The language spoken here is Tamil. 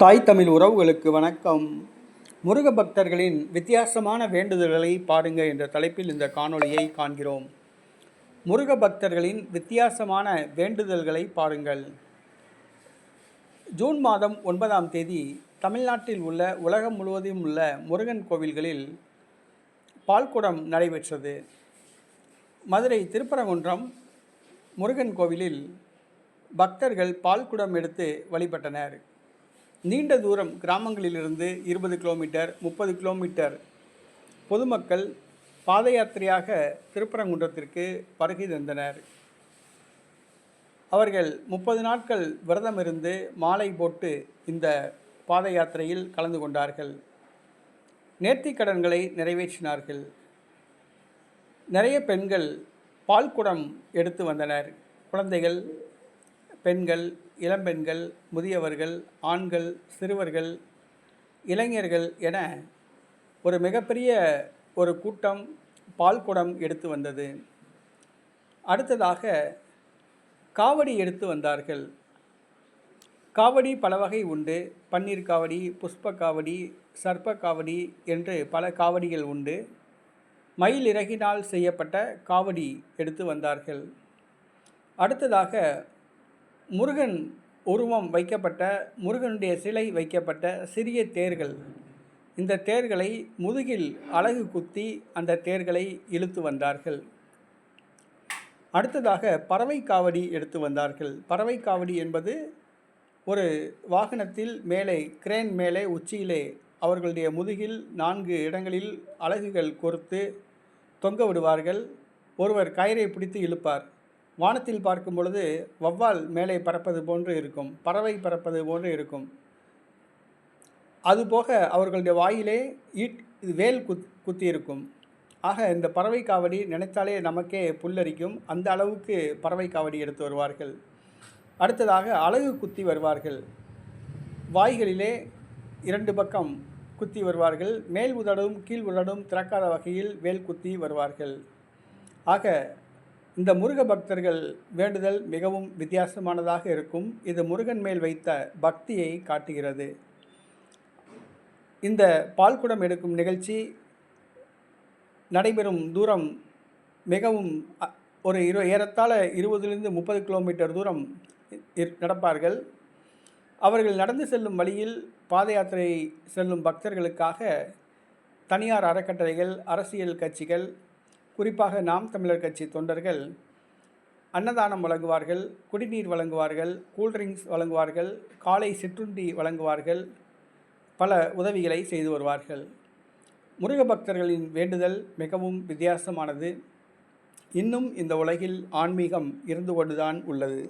தாய் தமிழ் உறவுகளுக்கு வணக்கம். முருக பக்தர்களின் வித்தியாசமான வேண்டுதல்களை பாருங்க என்ற தலைப்பில் இந்த காணொளியை காண்கிறோம். முருக பக்தர்களின் வித்தியாசமான வேண்டுதல்களை பாருங்கள். ஜூன் மாதம் ஒன்பதாம் தேதி தமிழ்நாட்டில் உள்ள உலகம் முழுவதும் உள்ள முருகன் கோவில்களில் பால்குடம் நடைபெற்றது. மதுரை திருப்பரங்குன்றம் முருகன் கோவிலில் பக்தர்கள் பால்குடம் எடுத்து வழிபட்டனர். நீண்ட தூரம் கிராமங்களிலிருந்து இருபது கிலோமீட்டர் முப்பது கிலோமீட்டர் பொதுமக்கள் பாத யாத்திரையாக திருப்பரங்குன்றத்திற்கு வருகை தந்தனர். அவர்கள் முப்பது நாட்கள் விரதம் இருந்து மாலை போட்டு இந்த பாத யாத்திரையில் கலந்து கொண்டார்கள். நேர்த்திக் கடன்களை நிறைவேற்றினார்கள். நிறைய பெண்கள் பால்குடம் எடுத்து வந்தனர். குழந்தைகள் பெண்கள் இளம்பெண்கள் முதியவர்கள் ஆண்கள் சிறுவர்கள் இளைஞர்கள் என ஒரு மிகப்பெரிய ஒரு கூட்டம் பால்குடம் எடுத்து வந்தது. அடுத்ததாக காவடி எடுத்து வந்தார்கள். காவடி பல வகை உண்டு. பன்னீர் காவடி புஷ்ப காவடி சர்ப்ப காவடி என்று பல காவடிகள் உண்டு. மயில் இறகினால் செய்யப்பட்ட காவடி எடுத்து வந்தார்கள். அடுத்ததாக முருகன் உருவம் வைக்கப்பட்ட முருகனுடைய சிலை வைக்கப்பட்ட சிறிய தேர்கள். இந்த தேர்களை முதுகில் அழகு குத்தி அந்த தேர்களை இழுத்து வந்தார்கள். அடுத்ததாக பறவை காவடி எடுத்து வந்தார்கள். பறவை காவடி என்பது ஒரு வாகனத்தில் மேலே கிரேன் மேலே உச்சியிலே அவர்களுடைய முதுகில் நான்கு இடங்களில் அலகுகள் கொடுத்து தொங்க விடுவார்கள். ஒருவர் கயிறை பிடித்து இழுப்பார். வானத்தில் பார்க்கும் பொழுது வவ்வால் மேலே பறப்பது போன்று இருக்கும் பறவை பறப்பது போன்று இருக்கும். அதுபோக அவர்களுடைய வாயிலே ஈட் இது வேல் குத் குத்தி இருக்கும் ஆக இந்த பறவை காவடி நினைத்தாலே நமக்கே புல்லரிக்கும். அந்த அளவுக்கு பறவை காவடி எடுத்து வருவார்கள். அடுத்ததாக அழகு குத்தி வருவார்கள். வாய்களிலே இரண்டு பக்கம் குத்தி வருவார்கள். மேல் உதடும் கீழ் உதடும் திறக்காத வகையில் வேல் குத்தி வருவார்கள். ஆக இந்த முருக பக்தர்கள் வேண்டுதல் மிகவும் வித்தியாசமானதாக இருக்கும். இது முருகன் மேல் வைத்த பக்தியை காட்டுகிறது. இந்த பால்குடம் எடுக்கும் நிகழ்ச்சி நடைபெறும் தூரம் மிகவும் ஒரு இரு ஏறத்தாழ இருபதுலேருந்து முப்பது கிலோமீட்டர் தூரம் நடப்பார்கள். அவர்கள் நடந்து செல்லும் வழியில் பாத யாத்திரை செல்லும் பக்தர்களுக்காக தனியார் அறக்கட்டளைகள் அரசியல் கட்சிகள் குறிப்பாக நாம் தமிழர் கட்சி தொண்டர்கள் அன்னதானம் வழங்குவார்கள் குடிநீர் வழங்குவார்கள் கூல்ட்ரிங்க்ஸ் வழங்குவார்கள் காலை சிற்றுண்டி வழங்குவார்கள் பல உதவிகளை செய்து வருவார்கள். முருக பக்தர்களின் வேண்டுதல் மிகவும் வித்தியாசமானது. இன்னும் இந்த உலகில் ஆன்மீகம் இருந்து கொண்டுதான் உள்ளது.